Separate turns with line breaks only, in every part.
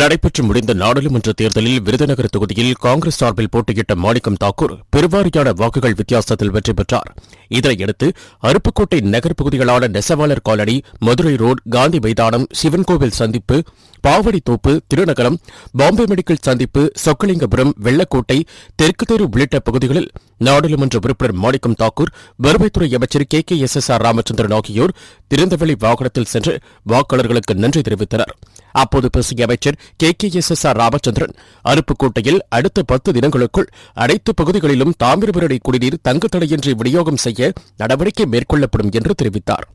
நடைபெற்று முடிந்த நாடாளுமன்ற தேர்தலில் விருதுநகர் தொகுதியில் காங்கிரஸ் சார்பில் போட்டியிட்ட மாணிக்கம் தாக்கூர் பெருவாரியான வாக்குகள் வித்தியாசத்தில் வெற்றி பெற்றார் இதனையடுத்து அருப்புக்கோட்டை நகர் பகுதிகளான நெசவாளர் காலனி மதுரை ரோடு காந்தி மைதானம் சிவன்கோவில் சந்திப்பு பாவடித்தோப்பு திருநகரம் பாம்பே மெடிக்கல் சந்திப்பு சொக்கலிங்கபுரம் வெள்ளக்கோட்டை தெற்கு தெரு உள்ளிட்ட பகுதிகளில் நாடாளுமன்ற உறுப்பினர் மாணிக்கம் தாக்கூர் வருவாய்த்துறை அமைச்சர் K K S S R Ramachandran ஆகியோர் திறந்தவெளி வாகனத்தில் சென்று வாக்காளர்களுக்கு நன்றி தெரிவித்தனர் அப்போது பேசிய அமைச்சர் K K S S R Ramachandran அருப்புக்கோட்டையில் அடுத்த பத்து தினங்களுக்குள் அனைத்து பகுதிகளிலும் தாமிரபரணி குடிநீர் தடையின்றி விநியோகம் செய்ய நடவடிக்கை மேற்கொள்ளப்படும் என்று தெரிவித்தாா்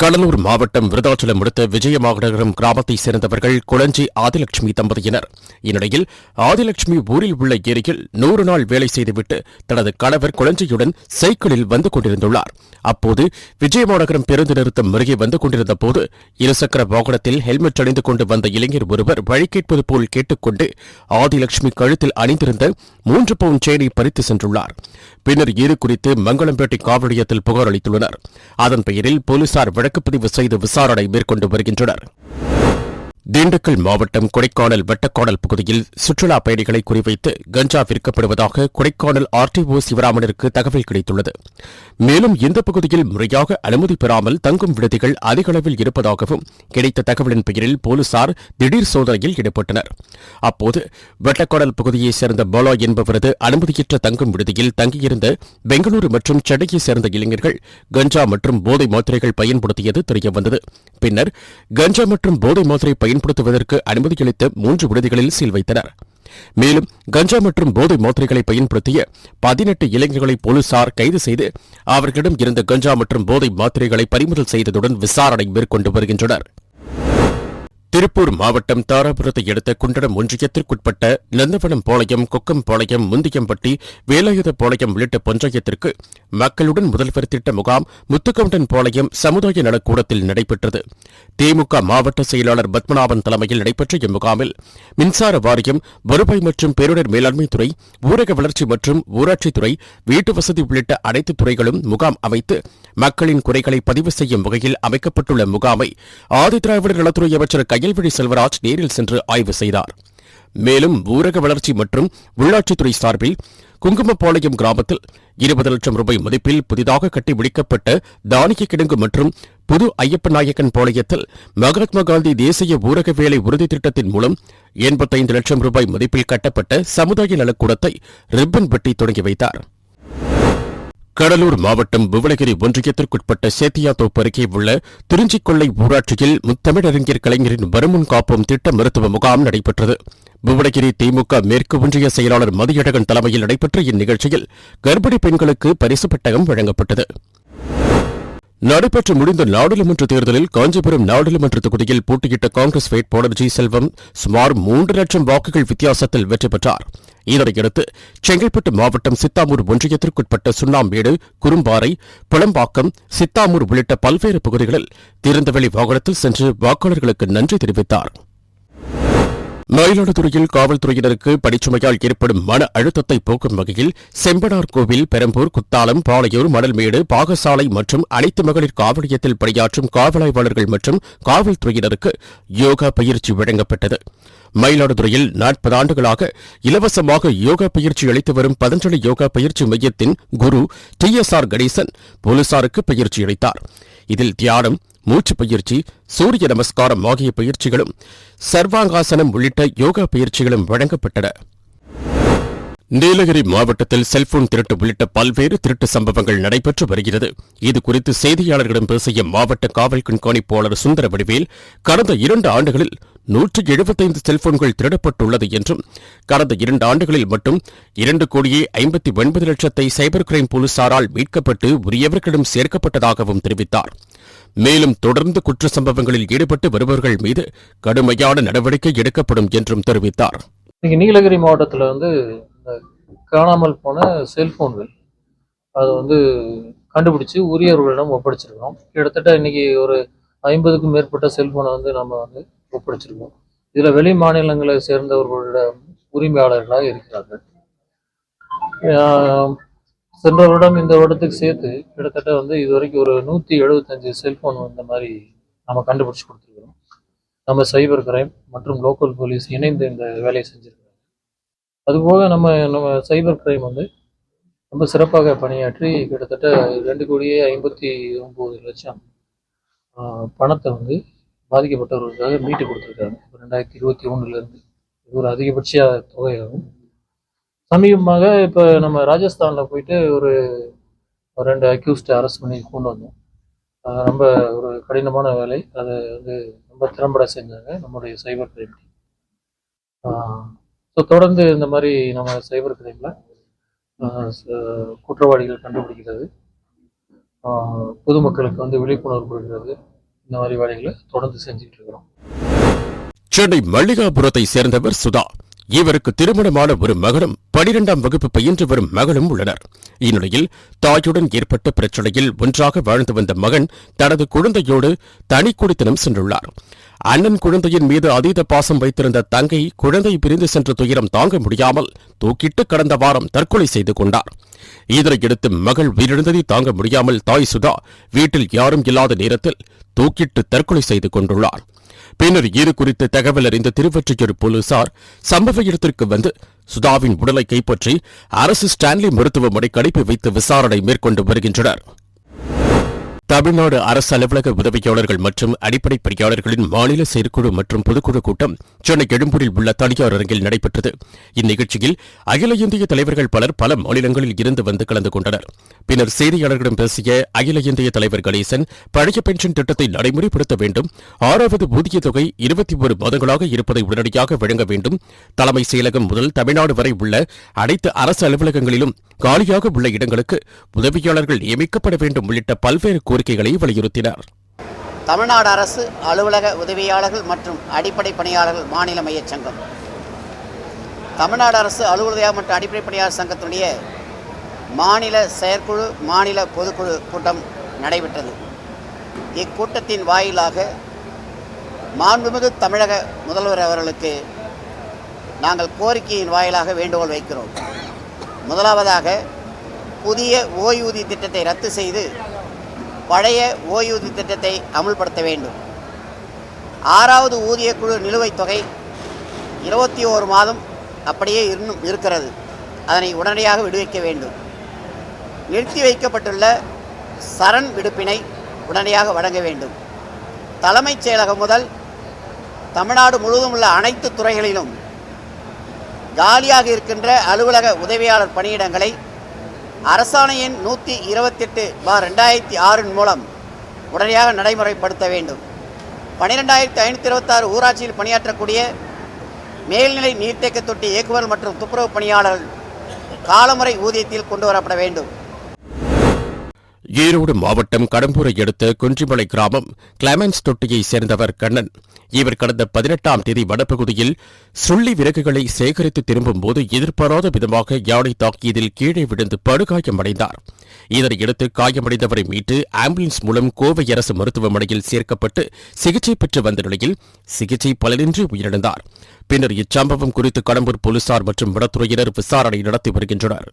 கடலூர் மாவட்டம் விருதாச்சலம் அடுத்த விஜயமாகநகரம் கிராமத்தைச் சேர்ந்தவர்கள் குளஞ்சி ஆதிலட்சுமி தம்பதியினர் இந்நிலையில் ஆதிலட்சுமி ஊரில் உள்ள ஏரியில் நூறு நாள் வேலை செய்துவிட்டு தனது கணவர் குளஞ்சியுடன் சைக்கிளில் வந்து கொண்டிருந்துள்ளார் அப்போது விஜயமாநகரம் பேருந்து நிறுத்தம் அருகே வந்து கொண்டிருந்த போது இருசக்கர வாகனத்தில் ஹெல்மெட் அணிந்து கொண்டு வந்த இளைஞர் ஒருவர் வழி கேட்பது போல் கேட்டுக்கொண்டு ஆதிலட்சுமி கழுத்தில் அணிந்திருந்த மூன்று பவுன் செயினை பறித்து சென்றுள்ளார் பின்னர் இது குறித்து மங்களம்பேட்டை காவல் நிலையத்தில் புகார் அளித்துள்ளனர் அதன் பெயரில் போலீசார் வழக்கு வழக்கு பதிவு செய்து விசாரணை மேற்கொண்டு வருகின்றனர் திண்டுக்கல் மாவட்டம் கொடைக்கானல் வட்டக்காடல் பகுதியில் சுற்றுலா பயணிகளை குறிவைத்து கஞ்சா விற்கப்படுவதாக கொடைக்கானல் ஆர்டிஓ சிவராமனிற்கு தகவல் கிடைத்துள்ளது மேலும் இந்த பகுதியில் முறையாக அனுமதி பெறாமல் தங்கும் விடுதிகள் அதிக அளவில் இருப்பதாகவும் கிடைத்த தகவலின் பெயரில் போலீசார் திடீர் சோதனையில் ஈடுபட்டனர் அப்போது வட்டக்காடல் பகுதியைச் சேர்ந்த பாலா என்பவரது அனுமதியற்ற தங்கும் விடுதியில் தங்கியிருந்த பெங்களூரு மற்றும் சென்னையைச் சேர்ந்த இளைஞர்கள் கஞ்சா மற்றும் போதை மாத்திரைகள் பயன்படுத்தியது தெரியவந்தது பின்னர் கஞ்சா மற்றும் போதை மாத்திரை பயன்படுத்துவதற்கு அனுமதியளித்த மூன்று விடுதிகளில் சீல் வைத்தனர் மேலும் கஞ்சா மற்றும் போதை மாத்திரைகளை பயன்படுத்திய பதினெட்டு இளைஞர்களை போலீசார் கைது செய்து அவர்களிடம் இருந்த கஞ்சா மற்றும் போதை மாத்திரைகளை பறிமுதல் செய்ததுடன் விசாரணை மேற்கொண்டு வருகின்றனர் திருப்பூர் மாவட்டம் தாராபுரத்தை அடுத்த குண்டடம் ஒன்றியத்திற்குட்பட்ட நந்தவனம் பாளையம் கொக்கம்பாளையம் முந்தியம்பட்டி வேலாயுத பாளையம் உள்ளிட்ட பஞ்சாயத்திற்கு மக்களுடன் முதல்வர் திட்ட முகாம் முத்துக்கவுண்டன் பாளையம் சமுதாய நலக்கூடத்தில் நடைபெற்றது திமுக மாவட்ட செயலாளர் பத்மநாபன் தலைமையில் நடைபெற்ற இம்முகாமில் மின்சார வாரியம் வருவாய் மற்றும் பேரிடர் மேலாண்மைத்துறை ஊரக வளர்ச்சி மற்றும் ஊராட்சித்துறை வீட்டு வசதி உள்ளிட்ட அனைத்து துறைகளும் முகாம் அமைத்து மக்களின் குறைகளை பதிவு செய்யும் வகையில் அமைக்கப்பட்டுள்ள முகாமை ஆதிதிராவிடர் நலத்துறை அமைச்சர் கையில் வேல்விழி செல்வராஜ் நேரில் சென்று ஆய்வு செய்தார் மேலும் ஊரக வளர்ச்சி மற்றும் உள்ளாட்சித்துறை சார்பில் குங்குமப்பாளையம் கிராமத்தில் இருபது லட்சம் ரூபாய் மதிப்பில் புதிதாக கட்டி முடிக்கப்பட்ட தானிய கிடங்கு மற்றும் புது ஐயப்ப நாயக்கன் பாளையத்தில் மகாத்மா காந்தி தேசிய ஊரக வேலை உறுதி திட்டத்தின் மூலம் எண்பத்தைந்து லட்சம் ரூபாய் மதிப்பில் கட்டப்பட்ட சமுதாய நலக்கூடத்தை ரிப்பன் வெட்டி தொடங்கி வைத்தாா் கடலூர் மாவட்டம் புவனகிரி ஒன்றியத்திற்குட்பட்ட சேத்தியாத்தோப்பு அருகே உள்ள திருஞ்சிக்கொள்ளை ஊராட்சியில் முத்தமிழறிஞர் கலைஞரின் வருமுன் காப்போம் திட்ட மருத்துவ முகாம் நடைபெற்றது புவனகிரி திமுக மேற்கு ஒன்றிய செயலாளர் மதியழகன் தலைமையில் நடைபெற்ற இந்நிகழ்ச்சியில் கர்ப்பிணி பெண்களுக்கு பரிசு பட்டகம் வழங்கப்பட்டது நடைபெற்று முடிந்த நாடாளுமன்ற தேர்தலில் காஞ்சிபுரம் நாடாளுமன்ற தொகுதியில் போட்டியிட்ட காங்கிரஸ் வேட்பாளர் ஜி செல்வம் சுமார் மூன்று லட்சம் வாக்குகள் வித்தியாசத்தில் வெற்றி பெற்றார் இதனையடுத்து செங்கல்பட்டு மாவட்டம் சித்தாமூர் ஒன்றியத்திற்குட்பட்ட சுண்ணாம்பேடு குறும்பாறை புலம்பாக்கம் சித்தாமூர் உள்ளிட்ட பல்வேறு பகுதிகளில் திறந்தவெளி வாகனத்தில் சென்று வாக்காளர்களுக்கு நன்றி தெரிவித்தார் மயிலாடுதுறையில் காவல்துறையினருக்கு பணிச்சுமையால் ஏற்படும் மன அழுத்தத்தை போக்கும் வகையில் செம்பனார் கோவில் பெரம்பூர் குத்தாலம் பாளையூர் மணல்மேடு பாகசாலை மற்றும் அனைத்து மகளிர் காவலியத்தில் பணியாற்றும் காவலாய்வாளர்கள் மற்றும் காவல்துறையினருக்கு யோகா பயிற்சி வழங்கப்பட்டது மயிலாடுதுறையில் நாற்பது ஆண்டுகளாக இலவசமாக யோகா பயிற்சி அளித்து வரும் பதஞ்சலி யோகா பயிற்சி மையத்தின் guru D S R Ganesan போலீசாருக்கு பயிற்சி அளித்தார் இதில் தியானம் மூச்சு பயிற்சி சூரிய நமஸ்காரம் ஆகிய பயிற்சிகளும் சர்வாங்காசனம் உள்ளிட்ட யோகா பயிற்சிகளும் வழங்கப்பட்டன நீலகிரி மாவட்டத்தில் செல்போன் திருட்டு உள்ளிட்ட பல்வேறு திருட்டு சம்பவங்கள் நடைபெற்று வருகிறது இதுகுறித்து செய்தியாளர்களிடம் பேசிய மாவட்ட காவல் கண்காணிப்பாளர் சுந்தர வடிவேல் கடந்த இரண்டு ஆண்டுகளில் நூற்றி எழுபத்தைந்து செல்போன்கள் திருடப்பட்டுள்ளது என்றும் கடந்த இரண்டு ஆண்டுகளில் மட்டும் இரண்டு கோடியே ஐம்பத்தி ஒன்பது லட்சத்தை சைபர் கிரைம் போலீசாரால் மீட்கப்பட்டு உரியவர்களிடம் சேர்க்கப்பட்டதாகவும் தெரிவித்தார் மேலும் தொடர்ந்து குற்ற சம்பவங்களில் ஈடுபட்டு வருபவர்கள் மீது கடுமையான நடவடிக்கை எடுக்கப்படும் என்றும் தெரிவித்தார் நீலகிரி மாவட்டத்தில் வந்து காணாமல் போன செல்போன்கள் அது வந்து கண்டுபிடிச்சு உரியவர்களிடம் ஒப்படைச்சிருக்கோம் கிட்டத்தட்ட இன்னைக்கு ஒரு ஐம்பதுக்கும் மேற்பட்ட செல்போனை வந்து நம்ம வந்து ஒப்படைச்சிருக்கோம் இதில் வெளி மாநிலங்களை சேர்ந்தவர்களோட உரிமையாளர்களாக இருக்கிறார்கள் சென்ற வருடம் இந்த வருடத்துக்கு சேர்த்து கிட்டத்தட்ட வந்து இது வரைக்கும் ஒரு நூற்றி எழுபத்தஞ்சு செல்ஃபோன் இந்த மாதிரி நம்ம கண்டுபிடிச்சு கொடுத்துருக்குறோம் நம்ம சைபர் கிரைம் மற்றும் லோக்கல் போலீஸ் இணைந்து இந்த வேலையை செஞ்சுருக்காங்க அதுபோக நம்ம நம்ம சைபர் கிரைம் வந்து ரொம்ப சிறப்பாக பணியாற்றி கிட்டத்தட்ட ரெண்டு கோடியே ஐம்பத்தி ஒம்பது லட்சம் பணத்தை வந்து பாதிக்கப்பட்டவர்களுக்காக மீட்டு கொடுத்துருக்காங்க ரெண்டாயிரத்தி இருபத்தி ஒன்றுலேருந்து இது ஒரு அதிகபட்ச தொகையாகும் சமீபமாக இப்போ நம்ம ராஜஸ்தானில் போயிட்டு ஒரு ரெண்டு அக்யூஸ்டை அரெஸ்ட் பண்ணி கொண்டு வந்தோம் ரொம்ப ஒரு கடினமான வேலை அதை வந்து ரொம்ப திறம்பட செஞ்சாங்க நம்முடைய சைபர் கிரைம் ஸோ தொடர்ந்து இந்த மாதிரி நம்ம சைபர் கிரைமில் குற்றவாளிகள் கண்டுபிடிக்கிறது பொதுமக்களுக்கு வந்து விழிப்புணர்வு கொடுக்கிறது இந்த மாதிரி வேலைகளை தொடர்ந்து செஞ்சுட்டு இருக்கிறோம் சென்னை மல்லிகாபுரத்தை சேர்ந்தவர் சுதா இவருக்கு திருமணமான ஒரு மகனும் பனிரெண்டாம் வகுப்பு பயின்று வரும் மகளும் உள்ளனர் இந்நிலையில் தாயுடன் ஏற்பட்ட பிரச்சனையில் ஒன்றாக வாழ்ந்து வந்த மகன் தனது குழந்தையோடு தனி குடித்தனம் சென்றுள்ளார் அண்ணன் குழந்தையின் மீது அதீத பாசம் வைத்திருந்த தங்கை குழந்தை பிரிந்து சென்ற துயரம் தாங்க முடியாமல் தூக்கிட்டு கடந்த வாரம் தற்கொலை செய்து கொண்டார் இதனையடுத்து மகள் உயிரிழந்ததை தாங்க முடியாமல் தாய் சுதா வீட்டில் யாரும் இல்லாத நேரத்தில் தூக்கிட்டு தற்கொலை செய்து கொண்டுள்ளார் பின்னர் இது குறித்து தகவல் அறிந்த திருவற்றியூர் போலீசார் சம்பவ இடத்திற்கு வந்து சுதாவின் உடலை கைப்பற்றி அரசு ஸ்டான்லி மருத்துவமனை அனுப்பி வைத்து விசாரணை மேற்கொண்டு வருகின்றனர் தமிழ்நாடு அரசு அலுவலக உதவியாளர்கள் மற்றும் அடிப்படை பணியாளர்களின் மாநில செயற்குழு மற்றும் பொதுக்குழு கூட்டம் சென்னை எழும்பூரில் உள்ள தனியார் அரங்கில் நடைபெற்றது இந்நிகழ்ச்சியில் அகில இந்திய தலைவர்கள் பலர் பல மாநிலங்களில் இருந்து வந்து கலந்து கொண்டனர் பின்னர் செய்தியாளர்களிடம் பேசிய அகில இந்திய தலைவர் கணேசன் பழைய பென்ஷன் திட்டத்தை நடைமுறைப்படுத்த வேண்டும் ஆறாவது ஊதிய தொகை இருபத்தி ஒரு மாதங்களாக இருப்பதை உடனடியாக வழங்க வேண்டும் தலைமைச் செயலகம் முதல் தமிழ்நாடு வரை உள்ள அனைத்து அரசு அலுவலகங்களிலும் காலியாக உள்ள இடங்களுக்கு உதவியாளர்கள் நியமிக்கப்பட வேண்டும் உள்ளிட்ட பல்வேறு கோரிக்கைகளை வலியுறுத்தினர்
தமிழ்நாடு அரசு அலுவலக உதவியாளர்கள் மற்றும் அடிப்படை பணியாளர்கள் மாநில மையச்சங்கம் சங்கம் தமிழ்நாடு அரசு அலுவலக மற்றும் அடிப்படை பணியாளர் சங்கத்தினுடைய மாநில செயற்குழு மாநில பொதுக்குழு கூட்டம் நடைபெற்றது இக்கூட்டத்தின் வாயிலாக மாண்புமிகு தமிழக முதல்வர் அவர்களுக்கு நாங்கள் கோரிக்கையின் வாயிலாக வேண்டுகோள் வைக்கிறோம் முதலாவதாக புதிய ஓய்வூதிய திட்டத்தை ரத்து செய்து பழைய ஓய்வூதிய திட்டத்தை அமுல்படுத்த வேண்டும் ஆறாவது ஊதியக்குழு நிலுவைத் தொகை இருபத்தி ஓரு மாதம் அப்படியே இன்னும் இருக்கிறது அதனை உடனடியாக விடுவிக்க வேண்டும் நிறுத்தி வைக்கப்பட்டுள்ள சரண் விடுப்பினை உடனடியாக வழங்க வேண்டும் தலைமைச் செயலகம் முதல் தமிழ்நாடு முழுவதும் உள்ள அனைத்து துறைகளிலும் காலியாக இருக்கின்ற அலுவலக உதவியாளர் பணியிடங்களை அரசாணையின் நூற்றி இருபத்தெட்டு பார் ரெண்டாயிரத்தி ஆறின் மூலம் உடனடியாக நடைமுறைப்படுத்த வேண்டும் பன்னிரெண்டாயிரத்தி ஐநூற்றி இருபத்தாறு ஊராட்சியில் பணியாற்றக்கூடிய மேல்நிலை நீர்த்தேக்க தொட்டி இயக்குவர் மற்றும் துப்புரவு பணியாளர்கள் காலமுறை ஊதியத்தில் கொண்டு வரப்பட வேண்டும்
ஈரோடு மாவட்டம் கடம்பூரை அடுத்த குன்றிமலை கிராமம் கிளமன்ஸ் தொட்டியைச் சேர்ந்தவர் கண்ணன் இவர் கடந்த பதினெட்டாம் தேதி வடப்பகுதியில் சுள்ளி விறகுகளை சேகரித்து திரும்பும்போது எதிர்பாராத விதமாக யானை தாக்கியதில் கீழே விழுந்து படுகாயமடைந்தார் இதனையடுத்து காயமடைந்தவரை மீட்டு ஆம்புலன்ஸ் மூலம் கோவை அரசு மருத்துவமனையில் சேர்க்கப்பட்டு சிகிச்சை பெற்று வந்த நிலையில் சிகிச்சை பலனின்றி உயிரிழந்தார் பின்னர் இச்சம்பவம் குறித்து கடம்பூர் போலீசார் மற்றும் வனத்துறையினர் விசாரணை நடத்தி வருகின்றனர்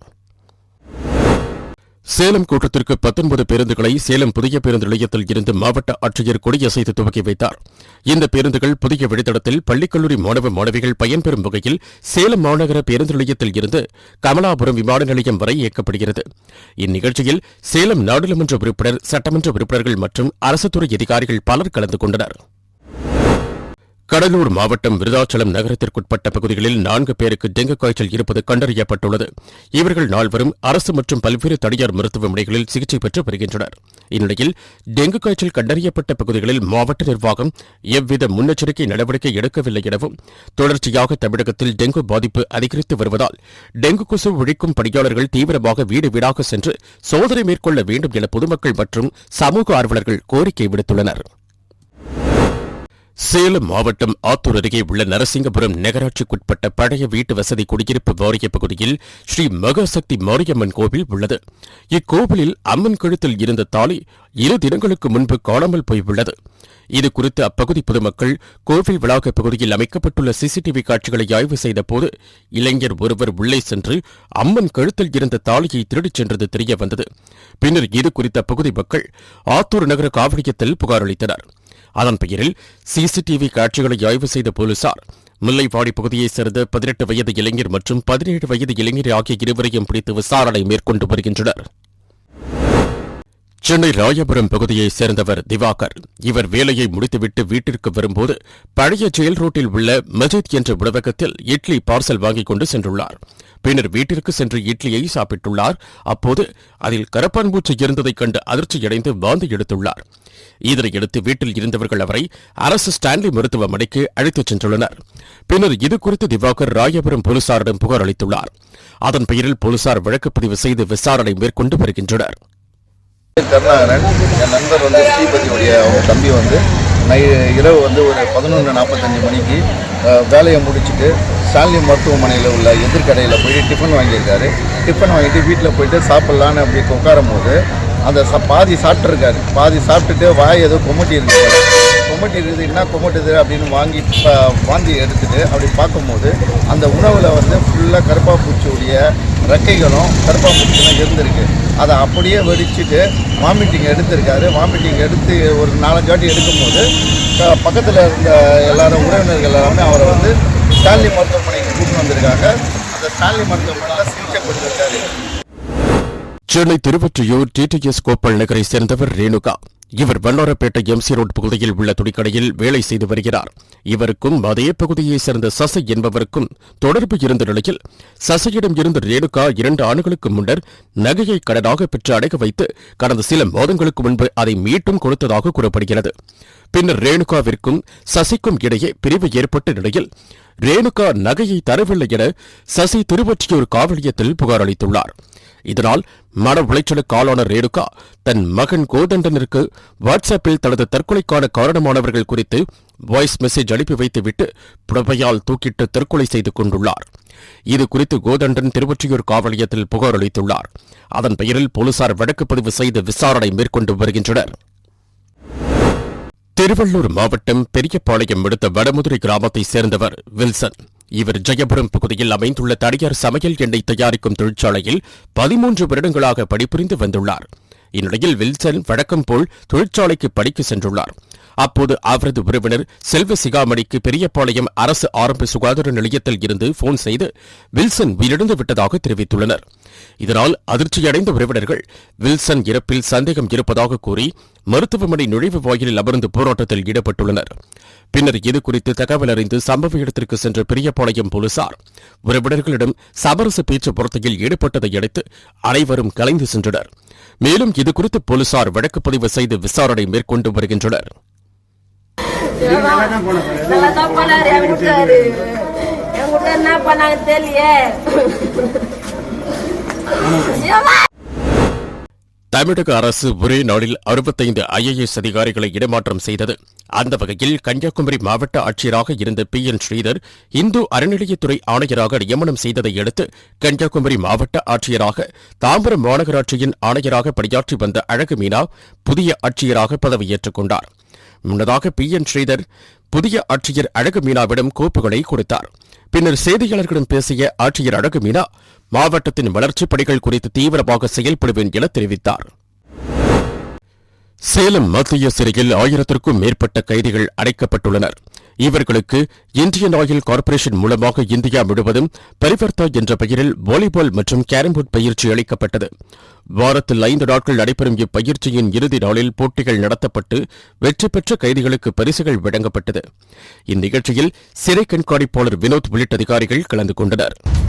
சேலம் கூட்டத்திற்கு பத்தொன்பது பேருந்துகளை சேலம் புதிய பேருந்து நிலையத்தில் இருந்து மாவட்ட ஆட்சியர் கொடியசைத்து துவக்கி வைத்தார் இந்த பேருந்துகள் புதிய வழித்தடத்தில் பள்ளிக்கல்லூரி மாணவ மாணவிகள் பயன்பெறும் வகையில் சேலம் மாநகர பேருந்து நிலையத்தில் இருந்து கமலாபுரம் விமான நிலையம் வரை இயக்கப்படுகிறது இந்நிகழ்ச்சியில் சேலம் நாடாளுமன்ற உறுப்பினர் சட்டமன்ற உறுப்பினர்கள் மற்றும் அரசுத்துறை அதிகாரிகள் பலர் கலந்து கொண்டனா் கடலூர் மாவட்டம் விருதாச்சலம் நகரத்திற்குட்பட்ட பகுதிகளில் நான்கு பேருக்கு டெங்கு காய்ச்சல் இருப்பது கண்டறியப்பட்டுள்ளது இவர்கள் நால்வரும் அரசு மற்றும் பல்வேறு தனியார் மருத்துவமனைகளில் சிகிச்சை பெற்று வருகின்றனர் இந்நிலையில் டெங்கு காய்ச்சல் கண்டறியப்பட்ட பகுதிகளில் மாவட்ட நிர்வாகம் எவ்வித முன்னெச்சரிக்கை நடவடிக்கை எடுக்கவில்லை எனவும் தொடர்ச்சியாக தமிழகத்தில் டெங்கு பாதிப்பு அதிகரித்து வருவதால் டெங்கு கொசு ஒழிக்கும் பணியாளர்கள் தீவிரமாக வீடு வீடாக சென்று சோதனை மேற்கொள்ள வேண்டும் என பொதுமக்கள் மற்றும் சமூக ஆர்வலர்கள் கோரிக்கை விடுத்துள்ளனா் சேலம் மாவட்டம் ஆத்தூர் அருகே உள்ள நரசிங்கபுரம் நகராட்சிக்குட்பட்ட பழைய வீட்டு வசதி குடியிருப்பு வாரிய பகுதியில் ஸ்ரீ மகாசக்தி மாரியம்மன் கோவில் உள்ளது இக்கோவிலில் அம்மன் கழுத்தில் இருந்த தாலி இரு தினங்களுக்கு முன்பு காணாமல் போய் உள்ளது இது அப்பகுதி பொதுமக்கள் கோவில் வளாகப் பகுதியில் அமைக்கப்பட்டுள்ள சிசிடிவி காட்சிகளை ஆய்வு செய்தபோது இளைஞர் ஒருவர் உள்ளே சென்று அம்மன் கழுத்தில் இருந்த தாலியை திருடிச் சென்றது தெரியவந்தது பின்னர் இது குறித்த பகுதி மக்கள் ஆத்தூர் நகர காவலியத்தில் புகார் அளித்தனா் அதன் பெயரில் சிசிடிவி காட்சிகளை ஆய்வு செய்த போலீசார் முல்லைப்பாடி பகுதியைச் சேர்ந்த பதினெட்டு வயது இளைஞர் மற்றும் பதினேழு வயது இளைஞர் ஆகிய இருவரையும் பிடித்து விசாரணை மேற்கொண்டு வருகின்றனர் சென்னை ராயபுரம் பகுதியைச் சேர்ந்தவர் திவாகர் இவர் வேலையை முடித்துவிட்டு வீட்டிற்கு வரும்போது பழைய ஜெயில் ரோட்டில் உள்ள மஜித் என்ற உணவகத்தில் இட்லி பார்சல் வாங்கிக் கொண்டு சென்றுள்ளார் பின்னர் வீட்டிற்கு சென்று இட்லியை சாப்பிட்டுள்ளார் அப்போது அதில் கரப்பான்பூச்சி இருந்ததைக் கண்டு அதிர்ச்சியடைந்து வாந்தி எடுத்துள்ளார் இதனையடுத்து வீட்டில் இருந்தவர்கள் அவரை அரசு ஸ்டான்லி மருத்துவமனைக்கு அழைத்துச் சென்றுள்ளனர் பின்னர் இதுகுறித்து திவாகர் ராயபுரம் போலீசாரிடம் புகார் அளித்துள்ளார் அதன் பெயரில் போலீசார் வழக்கு பதிவு செய்து விசாரணை மேற்கொண்டு வருகின்றனர் கருணாகரன் என் நண்பர் வந்து ஸ்ரீபதியுடைய அவங்க தம்பி வந்து நை இரவு வந்து ஒரு பதினொன்று நாற்பத்தஞ்சு மணிக்கு வேலையை முடிச்சுட்டு ஸ்டாலின் மருத்துவமனையில் உள்ள எதிர்கடையில் போயிட்டு டிஃபன் வாங்கியிருக்காரு டிஃபன் வாங்கிட்டு வீட்டில் போயிட்டு சாப்பிட்லான்னு அப்படி உட்காரும் போது அந்த ச பாதி சாப்பிட்ருக்காரு பாதி சாப்பிட்டுட்டு வாய் ஏதோ கொமட்டி இருக்குது கொமட்டி இருக்குது என்ன கொமட்டுது அப்படின்னு வாங்கி வாந்தி எடுத்துட்டு அப்படி பார்க்கும்போது அந்த உணவில் வந்து ஃபுல்லாக கருப்பா பூச்சியுடைய ரெக்கைகளும் கருப்பா பூச்சிகளும் இருந்திருக்கு அதை அப்படியே வெடிச்சுட்டு வாமிட்டிங் எடுத்திருக்காரு வாமிட்டிங் எடுத்து ஒரு நாலஞ்சு வாட்டி எடுக்கும்போது பக்கத்தில் இருந்த எல்லாரும் உறவினர்கள் எல்லாமே அவரை வந்து ஸ்டான்லி மருத்துவமனைக்கு கூட்டு வந்திருக்காங்க அந்த ஸ்டான்லி மருத்துவமனையில் சிகிச்சை கொடுத்திருக்காரு சென்னை திருவொற்றியூர் டிடிஎஸ் கோப்பல் நகரை சேர்ந்தவர் ரேணுகா இவர் வண்ணாரப்பேட்டை எம்சி ரோட் பகுதியில் உள்ள துணிக்கடையில் வேலை செய்து வருகிறார் இவருக்கும் அதே பகுதியைச் சேர்ந்த சசை என்பவருக்கும் தொடர்பு இருந்த நிலையில் சசையிடம் இருந்த ரேணுகா இரண்டு ஆண்டுகளுக்கு முன்னர் நகையை கடனாக பெற்று அடக வைத்து கடந்த சில மாதங்களுக்கு முன்பு அதை மீட்டும் கொடுத்ததாக கூறப்படுகிறது பின்னர் ரேணுகாவிற்கும் சசிக்கும் இடையே பிரிவு ஏற்பட்ட நிலையில் ரேணுகா நகையை தரவில்லை என சசி திருவொற்றியூர் காவலியத்தில் புகார் அளித்துள்ளார் இதனால் மன உளைச்சலுக்கு ஆளான ரேணுகா தன் மகன் கோதண்டனிற்கு வாட்ஸ்அப்பில் தனது தற்கொலைக்கான காரணமானவர்கள் குறித்து வாய்ஸ் மெசேஜ் அனுப்பி வைத்துவிட்டு புடவையால் தூக்கிட்டு தற்கொலை செய்து கொண்டுள்ளார் இது குறித்து கோதண்டன் திருவொற்றியூர் காவலியத்தில் புகார் அளித்துள்ளார் அதன் பெயரில் போலீசார் வழக்கு பதிவு செய்து விசாரணை மேற்கொண்டு வருகின்றனர் திருவள்ளூர் மாவட்டம் பெரியபாளையம் விடுத்த வடமுதுரை கிராமத்தைச் சேர்ந்தவர் வில்சன் இவர் ஜெயபுரம் பகுதியில் அமைந்துள்ள தனியார் சமையல் எண்ணெய் தயாரிக்கும் தொழிற்சாலையில் பதிமூன்று வருடங்களாக பணிபுரிந்து வந்துள்ளார் இந்நிலையில் வில்சன் வழக்கம் போல் தொழிற்சாலைக்கு படிக்க சென்றுள்ளார் அப்போது அவரது உறவினர் செல்வ சிகாமணிக்கு பெரியபாளையம் அரசு ஆரம்ப சுகாதார நிலையத்தில் இருந்து போன் செய்து வில்சன் உயிரிழந்து விட்டதாக தெரிவித்துள்ளனர் இதனால் அதிர்ச்சியடைந்த உறவினர்கள் வில்சன் இறப்பில் சந்தேகம் இருப்பதாக கூறி மருத்துவமனை நுழைவு வாயிலில் அமர்ந்து போராட்டத்தில் ஈடுபட்டுள்ளனர் பின்னர் இதுகுறித்து தகவல் அறிந்து சம்பவ இடத்திற்கு சென்ற பெரியபாளையம் போலீசார் உறவினர்களிடம் சமரச பேச்சுவார்த்தையில் ஈடுபட்டதை அடுத்து அனைவரும் கலைந்து சென்றனர் மேலும் இதுகுறித்து போலீசார் வழக்கு பதிவு செய்து விசாரணை மேற்கொண்டு வருகின்றனர் என்ன பண்ணாங்க தெரியல தமிழக அரசு ஒரே நாளில் அறுபத்தைந்து ஐஏஎஸ் அதிகாரிகளை இடமாற்றம் செய்தது அந்த வகையில் கன்னியாகுமரி மாவட்ட ஆட்சியராக இருந்த பி என் ஸ்ரீதர் இந்து அறநிலையத்துறை ஆணையராக நியமனம் செய்ததை அடுத்து கன்னியாகுமரி மாவட்ட ஆட்சியராக தாம்பரம் மாநகராட்சியின் ஆணையராக பணியாற்றி வந்த அழகு மீனா புதிய ஆட்சியராக பதவியேற்றுக் கொண்டார் முன்னதாக பி என் ஸ்ரீதர் புதிய ஆட்சியர் அழகு மீனாவிடம் கோப்புகளை கொடுத்தார் பின்னர் செய்தியாளர்களிடம் பேசிய ஆட்சியர் அழகு மீனா மாவட்டத்தின் வளர்ச்சிப் பணிகள் குறித்து தீவிரமாக செயல்படுவேன் என தெரிவித்தார் சேலம் மத்திய சிறையில் ஆயிரத்திற்கும் மேற்பட்ட கைதிகள் அடைக்கப்பட்டுள்ளனர் இவர்களுக்கு இந்தியன் ஆயில் கார்ப்பரேஷன் மூலமாக இந்தியா முழுவதும் பரிவர்த்தா என்ற பெயரில் வாலிபால் மற்றும் கேரம்போர்ட் பயிற்சி அளிக்கப்பட்டது வாரத்தில் ஐந்து நாட்கள் நடைபெறும் இப்பயிற்சியின் இறுதி நாளில் போட்டிகள் நடத்தப்பட்டு வெற்றி பெற்ற கைதிகளுக்கு பரிசுகள் வழங்கப்பட்டது இந்நிகழ்ச்சியில் சிறை கண்காணிப்பாளர் வினோத் உள்ளிட்ட அதிகாரிகள் கலந்து கொண்டனா்